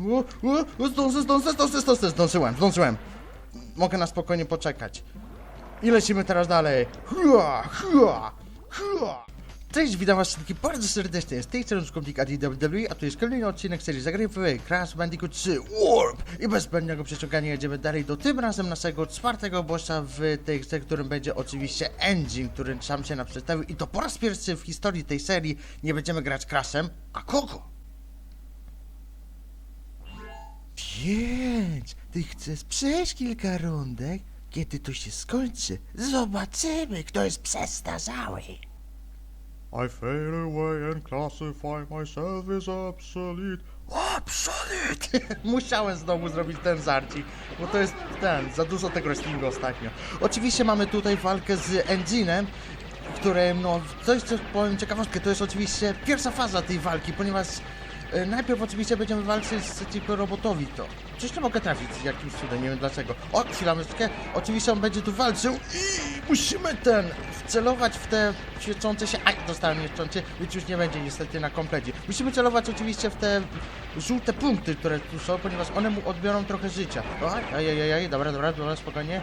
O, o, o, Zdążę, zdążę, zdążę, zdążę, zdążyłem, zdążyłem. Mogę na spokojnie poczekać. I lecimy teraz dalej. Hua, hua, hua. Cześć, witam was wszystkich bardzo serdecznie. Z tej strony Komplik WWE, a to jest kolejny odcinek serii Zagrywek Crash Bandicoot 3 Warp. I bez zbędnego przeciągania jedziemy dalej do tym razem naszego czwartego bossa w tej grze, którym będzie oczywiście Engine, który sam się nam przedstawił. I to po raz pierwszy w historii tej serii nie będziemy grać Crashem, a kogo? Więc ty chcesz przejść kilka rundek? Kiedy to się skończy, zobaczymy, kto jest przestarzały. I fade away and classify myself as obsolete. Absolut! Musiałem znowu zrobić ten żarcik, bo to jest ten, za dużo tego wrestlingu ostatnio. Oczywiście mamy tutaj walkę z Enginem, w którym, no, coś co powiem ciekawostkę, to jest oczywiście pierwsza faza tej walki, ponieważ najpierw oczywiście będziemy walczyć z przeciwko robotowi, to coś nie mogę trafić jakimś cudem, nie wiem dlaczego. O, chwila, myszkę, oczywiście on będzie tu walczył i musimy ten, wcelować w te świecące się, aj, dostałem nieszczącie, więc już nie będzie niestety na komplecie. Musimy celować oczywiście w te żółte punkty, które tu są, ponieważ one mu odbiorą trochę życia. Aj, aj, aj, aj, dobra, dobra, dobra, spokojnie.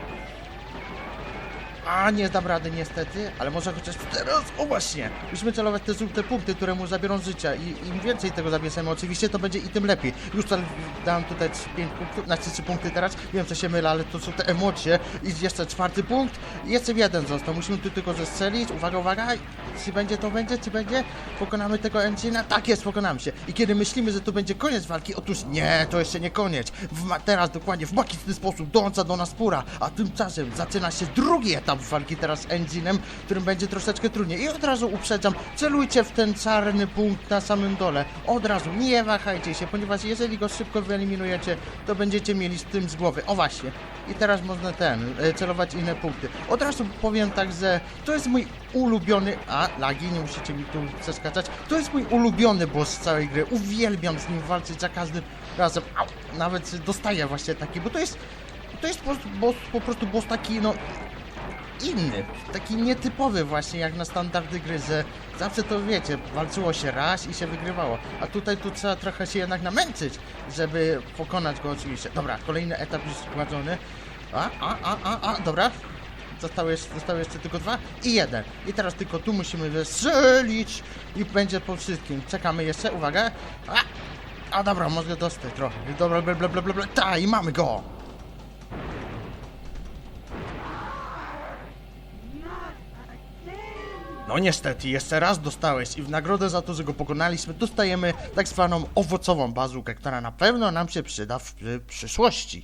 A, nie dam rady niestety, ale może chociaż teraz, o właśnie, musimy celować te żółte punkty, które mu zabiorą życia i im więcej tego zabierzemy oczywiście, to będzie i tym lepiej. Już tam dałem tutaj 5 punktów, znaczy 3 punkty teraz, wiem, że się mylę, ale to są te emocje i jeszcze czwarty punkt, jeszcze jeden został, musimy tu tylko zestrzelić, uwaga, uwaga, czy będzie to będzie, czy będzie, pokonamy tego Engine'a, tak jest, pokonamy się. I kiedy myślimy, że to będzie koniec walki, otóż nie, to jeszcze nie koniec, w teraz dokładnie w magiczny sposób dołącza do nas Pura, a tymczasem zaczyna się drugi etap walki teraz z Engine'em, którym będzie troszeczkę trudniej. I od razu uprzedzam, celujcie w ten czarny punkt na samym dole, od razu, nie wahajcie się, ponieważ jeżeli go szybko wyeliminujecie, to będziecie mieli z tym z głowy, o właśnie, i teraz można ten, e, celować inne punkty. Od razu powiem tak, że to jest mój ulubiony, a lagi, nie musicie mi tu przeskaczać, to jest mój ulubiony boss z całej gry, uwielbiam z nim walczyć za każdym razem, Au, nawet dostaję właśnie taki, bo to jest, to jest boss, boss, po prostu boss taki, no, inny, taki nietypowy właśnie jak na standardy gry, że zawsze to wiecie, walczyło się raz i się wygrywało, a tutaj tu trzeba trochę się jednak namęczyć, żeby pokonać go oczywiście. Dobra, kolejny etap już składzony. A, a, a, a, a, dobra. Zostały, jeszcze- zostały jeszcze tylko dwa i jeden. I teraz tylko tu musimy wystrzelić i będzie po wszystkim. Czekamy jeszcze, uwaga. A, a dobra, mogę dostać trochę. Dobra, bla bla bla bla, bla. Ta, i mamy go! No niestety, jeszcze raz dostałeś i w nagrodę za to, że go pokonaliśmy, dostajemy tak zwaną owocową bazukę, która na pewno nam się przyda w, w przyszłości.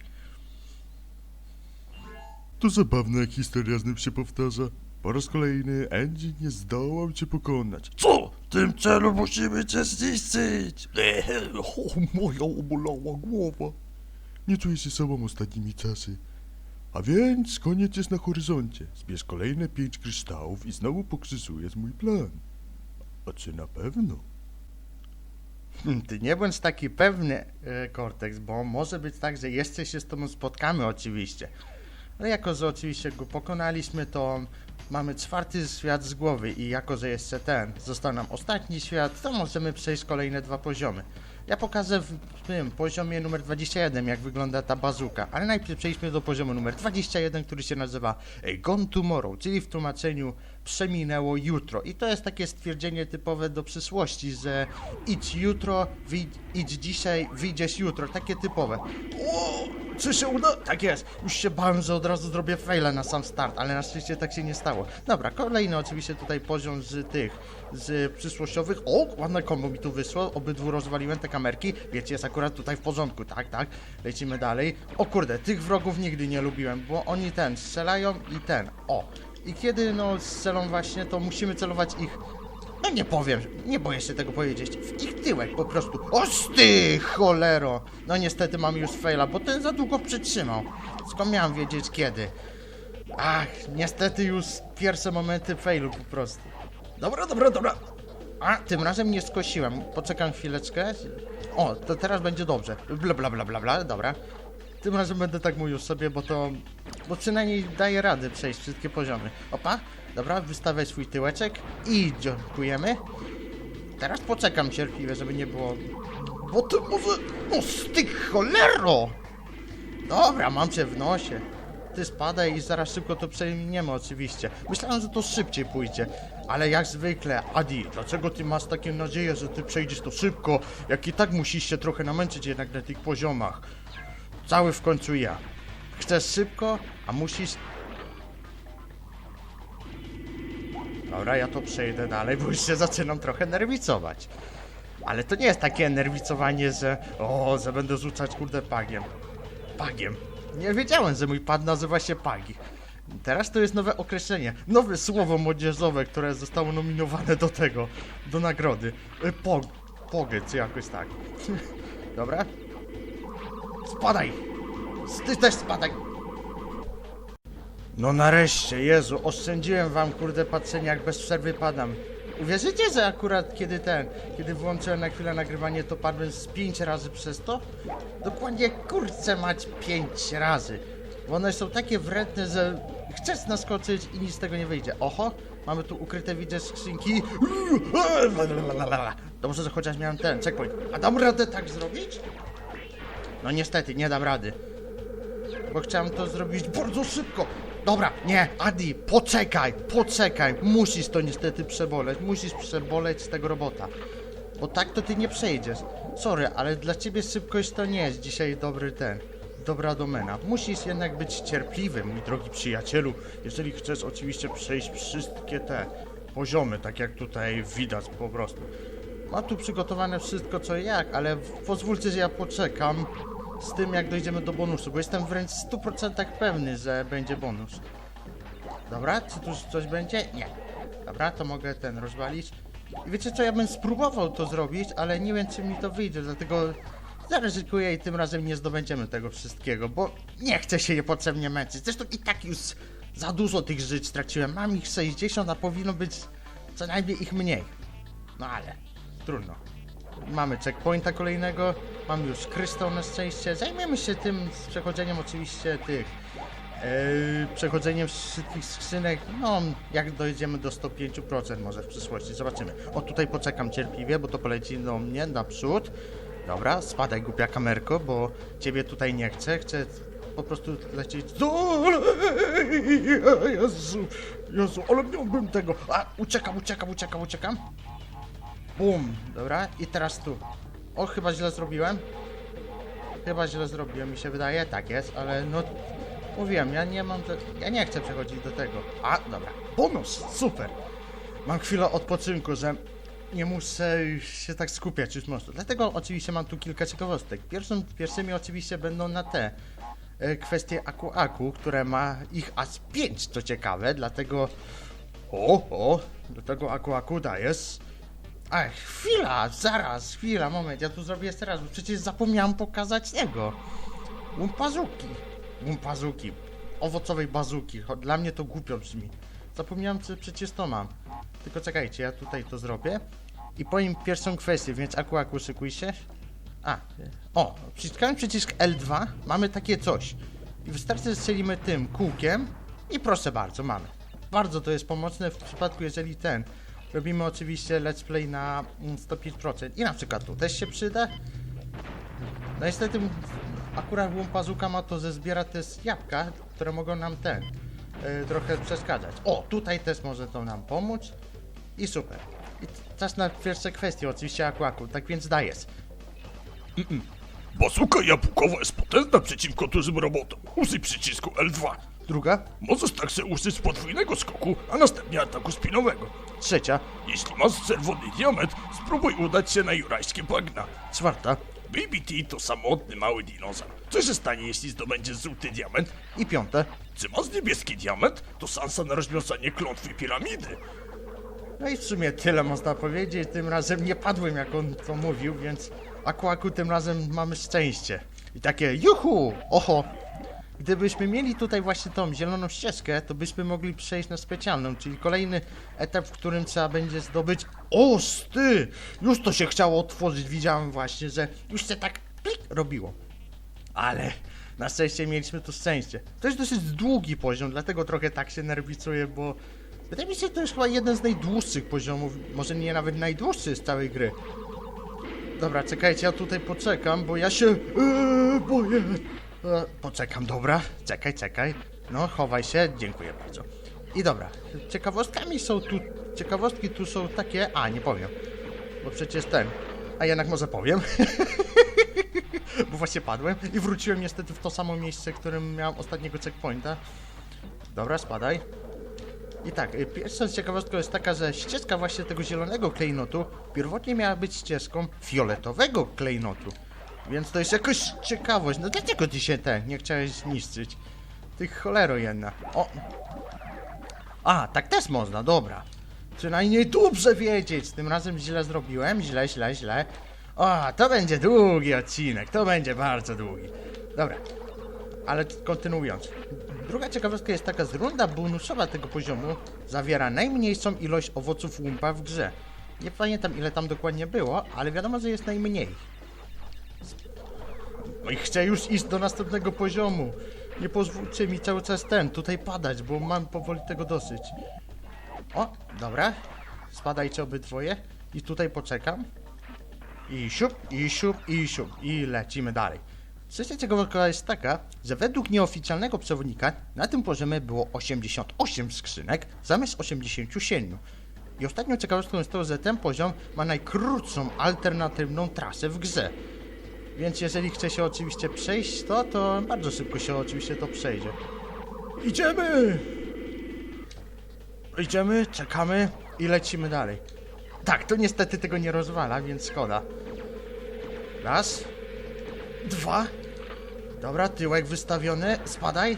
To zabawne, jak historia znów się powtarza. Po raz kolejny Engine nie zdołał cię pokonać. Co? W tym celu musimy cię zniszczyć! O, moja obolała głowa. Nie czuję się sobą ostatnimi czasy. A więc koniec jest na horyzoncie. Zbierz kolejne pięć kryształów i znowu pokrzyżujesz mój plan. A czy na pewno? Ty nie bądź taki pewny, e, Cortex, bo może być tak, że jeszcze się z tobą spotkamy oczywiście. Ale jako, że oczywiście go pokonaliśmy, to mamy czwarty świat z głowy i jako, że jeszcze ten został nam ostatni świat, to możemy przejść kolejne dwa poziomy. Ja pokażę w tym poziomie numer 21, jak wygląda ta bazuka, ale najpierw przejdźmy do poziomu numer 21, który się nazywa Gone Tomorrow, czyli w tłumaczeniu przeminęło jutro. I to jest takie stwierdzenie typowe do przyszłości, że idź jutro, idź dzisiaj, wyjdziesz jutro, takie typowe. O, czy się uda? Tak jest. Już się bałem, że od razu zrobię faila na sam start, ale na szczęście tak się nie stało. Dobra, kolejny oczywiście tutaj poziom z tych, z przyszłościowych. O, ładne kombo mi tu wyszło, obydwu rozwaliłem te kamerki. Wiecie, jest akurat tutaj w porządku, tak, tak. Lecimy dalej. O kurde, tych wrogów nigdy nie lubiłem, bo oni ten, strzelają i ten, o. I kiedy no strzelą właśnie, to musimy celować ich no nie powiem, nie boję się tego powiedzieć. W ich tyłek po prostu. Oż ty, cholero! No niestety mam już faila, bo ten za długo przytrzymał. Skąd miałem wiedzieć kiedy? Ach, niestety już pierwsze momenty failu po prostu. Dobra, dobra, dobra. A, tym razem nie skosiłem. Poczekam chwileczkę. O, to teraz będzie dobrze. Bla, bla, bla, bla, bla, dobra. Tym razem będę tak mówił sobie, bo to... Bo przynajmniej daje rady przejść wszystkie poziomy. Opa, dobra, wystawiaj swój tyłeczek i dziękujemy. Teraz poczekam cierpliwie, żeby nie było Bo ty może... O, styk cholero! Dobra, mam cię w nosie. Ty spadaj i zaraz szybko to przejmiemy oczywiście. Myślałem, że to szybciej pójdzie. Ale jak zwykle, Adi, dlaczego ty masz takie nadzieję, że ty przejdziesz to szybko, jak i tak musisz się trochę namęczyć jednak na tych poziomach? Cały w końcu ja. Chcesz szybko, a musisz... Dobra, ja to przejdę dalej, bo już się zaczynam trochę nerwicować. Ale to nie jest takie nerwicowanie, że o, że będę rzucać kurde pagiem. Pagiem. Nie wiedziałem, że mój pad nazywa się Pagi. Teraz to jest nowe określenie, nowe słowo młodzieżowe, które zostało nominowane do tego, do nagrody. Y, Pog, czy jakoś tak. Dobra? Spadaj! Ty też spadaj! No nareszcie, Jezu, oszczędziłem wam kurde patrzenie jak bez przerwy padam. Uwierzycie, że akurat kiedy ten, kiedy włączyłem na chwilę nagrywanie, to padłem z pięć razy przez to? Dokładnie kurczę mać pięć razy. Bo one są takie wredne, że chcesz naskoczyć i nic z tego nie wyjdzie. Oho, mamy tu ukryte widzę skrzynki. Dobrze, że chociaż miałem ten checkpoint. A dam radę tak zrobić? No niestety, nie dam rady. Bo chciałem to zrobić bardzo szybko. Dobra, nie, Adi, poczekaj, poczekaj. Musisz to niestety przeboleć. Musisz przeboleć z tego robota. Bo tak to ty nie przejdziesz. Sorry, ale dla ciebie szybkość to nie jest dzisiaj dobry ten. Dobra domena. Musisz jednak być cierpliwy, mój drogi przyjacielu, jeżeli chcesz oczywiście przejść wszystkie te poziomy, tak jak tutaj widać po prostu. Mam tu przygotowane wszystko co jak, ale pozwólcie, że ja poczekam z tym jak dojdziemy do bonusu, bo jestem wręcz w 100% pewny, że będzie bonus. Dobra, czy tu coś będzie? Nie. Dobra, to mogę ten rozwalić. I wiecie co, ja bym spróbował to zrobić, ale nie wiem czy mi to wyjdzie, dlatego zaryzykuję i tym razem nie zdobędziemy tego wszystkiego, bo nie chcę się niepotrzebnie męczyć. Zresztą i tak już za dużo tych żyć straciłem. Mam ich 60, a powinno być co najmniej ich mniej. No ale trudno. Mamy checkpointa kolejnego, mamy już krystał na szczęście. Zajmiemy się tym z przechodzeniem oczywiście tych. Yy, przechodzeniem wszystkich skrzynek, no jak dojdziemy do 105% może w przyszłości, zobaczymy. O tutaj poczekam cierpliwie, bo to poleci do mnie naprzód. Dobra, spadaj głupia kamerko, bo ciebie tutaj nie chcę, chcę po prostu lecieć do... Jezu, Jezu, ale miałbym tego. A, uciekam, uciekam, uciekam, uciekam. Bum, dobra, i teraz tu. O, chyba źle zrobiłem. Chyba źle zrobiłem, mi się wydaje, tak jest, ale no... Mówiłem, ja nie mam... Te... Ja nie chcę przechodzić do tego. A, dobra. Bonus, super. Mam chwilę odpoczynku, że nie muszę się tak skupiać już mocno. Dlatego oczywiście mam tu kilka ciekawostek. Pierwszym, pierwszymi oczywiście będą na te e, kwestie Aku Aku, które ma ich aż 5, co ciekawe, dlatego... O, o, do tego Aku Aku dajesz. Ej, chwila, zaraz, chwila, moment, ja tu zrobię jeszcze raz, bo przecież zapomniałem pokazać jego. Łumpazuki. Łumpazuki. Owocowej bazuki. Dla mnie to głupio brzmi. Zapomniałem, że przecież to mam. Tylko czekajcie, ja tutaj to zrobię. I powiem pierwszą kwestię, więc aku, aku, szykuj się. A, o, przyciskałem przycisk L2, mamy takie coś. I wystarczy, że strzelimy tym kółkiem i proszę bardzo, mamy. Bardzo to jest pomocne w przypadku, jeżeli ten. Robimy oczywiście let's play na mm, 105%. I na przykład tu też się przyda. No niestety akurat łumpazuka ma to, że zbiera te jabłka, które mogą nam ten y, trochę przeszkadzać. O, tutaj też może to nam pomóc. I super. I czas na pierwsze kwestie, oczywiście akłaku, tak więc dajesz. Bazuka jabłkowa jest potężna przeciwko dużym robotom. Użyj przycisku L2. Druga, Możesz także użyć podwójnego skoku, a następnie ataku spinowego. trzecia, Jeśli masz czerwony diament, spróbuj udać się na jurajskie bagna. czwarta BBT to samotny mały dinozaur. Co się stanie, jeśli zdobędziesz żółty diament? i piąte. Czy masz niebieski diament, to szansa na rozwiązanie klątwy piramidy. No i w sumie tyle można powiedzieć. Tym razem nie padłem, jak on to mówił, więc akłaku tym razem mamy szczęście. I takie juhu! Oho! Gdybyśmy mieli tutaj właśnie tą zieloną ścieżkę, to byśmy mogli przejść na specjalną, czyli kolejny etap, w którym trzeba będzie zdobyć... O! Już to się chciało otworzyć, widziałem właśnie, że już się tak plik robiło. Ale na szczęście mieliśmy tu szczęście. To jest dosyć długi poziom, dlatego trochę tak się nerwicuję, bo wydaje mi się, że to jest chyba jeden z najdłuższych poziomów, może nie nawet najdłuższy z całej gry. Dobra, czekajcie, ja tutaj poczekam, bo ja się e, boję. E, poczekam, dobra. Czekaj, czekaj. No, chowaj się, dziękuję bardzo. I dobra, ciekawostkami są tu, ciekawostki tu są takie, a nie powiem, bo przecież ten, a jednak może powiem, bo właśnie padłem i wróciłem niestety w to samo miejsce, w którym miałem ostatniego checkpointa. Dobra, spadaj. I tak, y, pierwsza ciekawostka jest taka, że ścieżka właśnie tego zielonego klejnotu pierwotnie miała być ścieżką fioletowego klejnotu. Więc to jest jakoś ciekawość. No dlaczego ty się ten nie chciałeś zniszczyć? Ty cholero jedna. O! A, tak też można, dobra. Przynajmniej dobrze wiedzieć. Tym razem źle zrobiłem, źle, źle, źle. O, to będzie długi odcinek, to będzie bardzo długi. Dobra, ale kontynuując. Druga ciekawostka jest taka, że runda bonusowa tego poziomu zawiera najmniejszą ilość owoców łumpa w grze. Nie pamiętam ile tam dokładnie było, ale wiadomo, że jest najmniej. No i chcę już iść do następnego poziomu. Nie pozwólcie mi cały czas ten, tutaj padać, bo mam powoli tego dosyć. O, dobra. Spadajcie obydwoje i tutaj poczekam. I siup, i siup, i siup. I lecimy dalej. Trzecia ciekawostka jest taka, że według nieoficjalnego przewodnika na tym poziomie było 88 skrzynek zamiast 87. I ostatnią ciekawostką jest to, że ten poziom ma najkrótszą alternatywną trasę w grze. Więc jeżeli chce się oczywiście przejść to, to bardzo szybko się oczywiście to przejdzie. Idziemy! Idziemy, czekamy i lecimy dalej. Tak, to niestety tego nie rozwala, więc szkoda. Raz, dwa. Dobra, tyłek wystawiony, spadaj.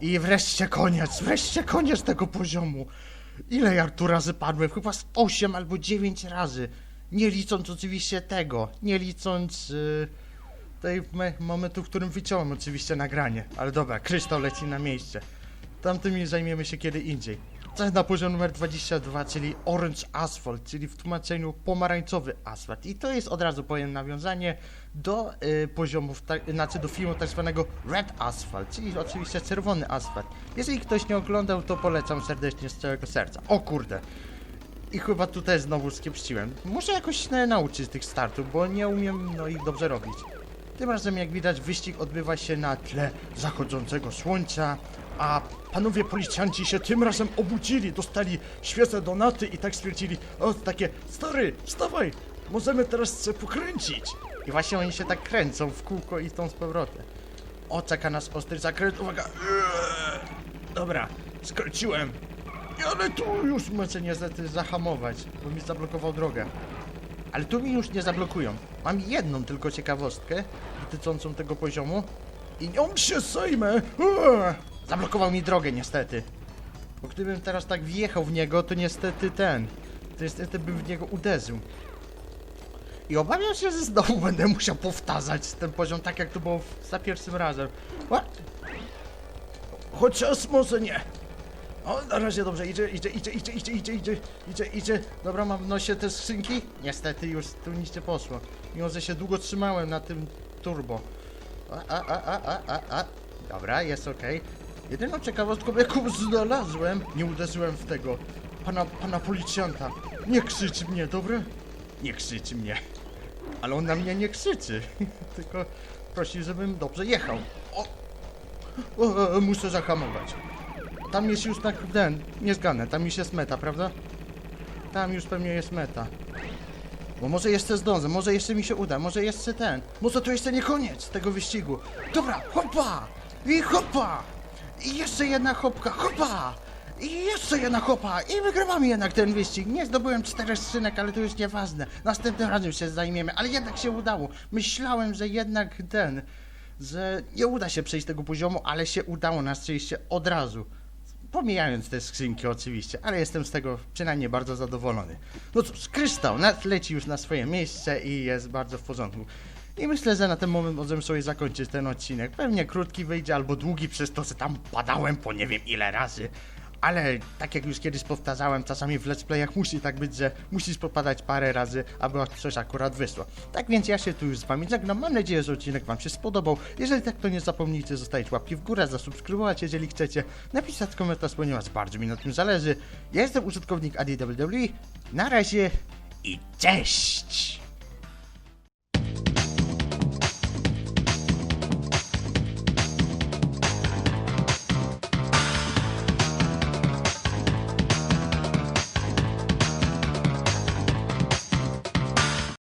I wreszcie koniec, wreszcie koniec tego poziomu. Ile ja tu razy padłem? Chyba z 8 albo 9 razy. Nie licząc oczywiście tego, nie licząc yy, tej me- momentu, w którym wyciąłem oczywiście nagranie. Ale dobra, kryształ leci na miejsce. Tamtymi zajmiemy się kiedy indziej. Czas na poziom numer 22, czyli Orange Asphalt, czyli w tłumaczeniu pomarańczowy asfalt. I to jest od razu powiem nawiązanie do y, poziomów, tak, znaczy do filmu tak zwanego Red Asphalt, czyli oczywiście czerwony asfalt. Jeżeli ktoś nie oglądał, to polecam serdecznie z całego serca. O kurde! I chyba tutaj znowu skiepściłem. Muszę jakoś się nauczyć tych startów, bo nie umiem no i dobrze robić. Tym razem, jak widać, wyścig odbywa się na tle zachodzącego słońca, a panowie policjanci się tym razem obudzili, dostali świeże donaty i tak stwierdzili, o takie, stary, wstawaj, możemy teraz się pokręcić. I właśnie oni się tak kręcą w kółko i tą z powrotem. O, czeka nas ostry zakręt, uwaga. Dobra, skręciłem. Ale tu już muszę niestety zahamować, bo mi zablokował drogę. Ale tu mi już nie zablokują. Mam jedną tylko ciekawostkę dotyczącą tego poziomu i nią się zajmę. Eee! Zablokował mi drogę niestety. Bo gdybym teraz tak wjechał w niego, to niestety ten. To niestety bym w niego uderzył. I obawiam się, że znowu będę musiał powtarzać ten poziom tak jak to było za pierwszym razem. What? Chociaż może nie. O, na razie dobrze, idzie, idzie, idzie, idzie, idzie, idzie, idzie, idzie, idzie. Dobra, mam w nosie te skrzynki? Niestety już tu nic nie poszło. Mimo, że się długo trzymałem na tym turbo. A, a, a, a, a, a. Dobra, jest okej. Jedyną ciekawostką, jaką znalazłem, nie uderzyłem w tego, pana, pana policjanta. Nie krzyczy mnie, dobra? Nie krzyczy mnie. Ale on na mnie nie krzyczy, tylko prosi, żebym dobrze jechał. O, o, o muszę zahamować. Tam jest już tak ten, nie zgadnę, tam już jest meta, prawda? Tam już pewnie jest meta. Bo może jeszcze zdążę, może jeszcze mi się uda, może jeszcze ten. Może to jeszcze nie koniec tego wyścigu. Dobra, hopa! I hopa! I jeszcze jedna hopka, hopa! I jeszcze jedna hopa! I wygrywamy jednak ten wyścig. Nie zdobyłem czterech skrzynek, ale to już nieważne. Następnym razem się zajmiemy, ale jednak się udało. Myślałem, że jednak ten, że nie uda się przejść tego poziomu, ale się udało na szczęście od razu. Pomijając te skrzynki oczywiście, ale jestem z tego przynajmniej bardzo zadowolony. No cóż, kryształ leci już na swoje miejsce i jest bardzo w porządku. I myślę, że na ten moment możemy sobie zakończyć ten odcinek. Pewnie krótki wyjdzie albo długi przez to, że tam padałem po nie wiem ile razy. Ale tak jak już kiedyś powtarzałem, czasami w let's playach musi tak być, że musisz popadać parę razy, aby coś akurat wyszło. Tak więc ja się tu już z wami żegnam. Mam nadzieję, że odcinek wam się spodobał. Jeżeli tak, to nie zapomnijcie zostawić łapki w górę, zasubskrybować, jeżeli chcecie, napisać komentarz, ponieważ bardzo mi na tym zależy. Ja jestem użytkownik ADWW. Na razie i cześć!